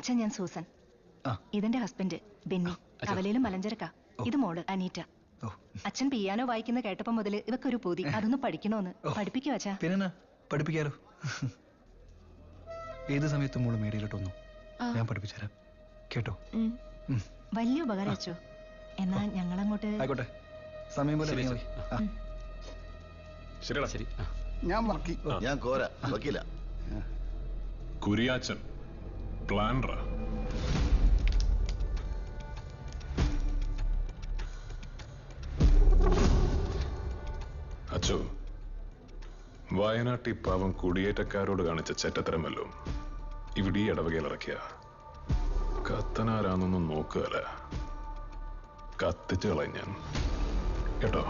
അച്ഛൻ ഞാൻ സൂസൻ. ഇതെന്റെ ഹസ്ബൻഡ് ബെന്നി. കവലയിലും മലഞ്ചരക്ക. ഇത് മോൾ അനീറ്റ. അച്ഛൻ പിയാനോ വായിക്കുന്ന കേട്ടപ്പോ ഇവക്ക് ഒരു പൂതി. അതൊന്ന് പഠിക്കണോന്ന്. പഠിപ്പിക്കോ അച്ഛാ? പിന്നെ പഠിപ്പിക്കാലോ. ഏത് സമയത്തും മോൾ മേടിയിലോട്ട് വന്നു. ഞാൻ പഠിപ്പിച്ചുതരാം. കേട്ടോ. വലിയ ഉപകാരം അച്ഛോ എന്നാ ഞങ്ങൾ അങ്ങോട്ട് ആയിക്കോട്ടെ. സമയം പോലെ. ശരിടാ. ശരി. ഞാൻ വർക്കി ഞാൻ കോര. വക്കീല. കുരിയാച്ചൻ. പ്ലാൻറ അച്ചു വയനാട്ടി പാവം കുടിയേറ്റക്കാരോട് കാണിച്ച ചെറ്റത്തരമല്ലോ ഇവിടെ ഈ ഇടവകയിലിറക്കിയ കത്തനാരാന്നൊന്നും നോക്കുകയല്ല. കത്തിച്ചു കളഞ്ഞ കേട്ടോ?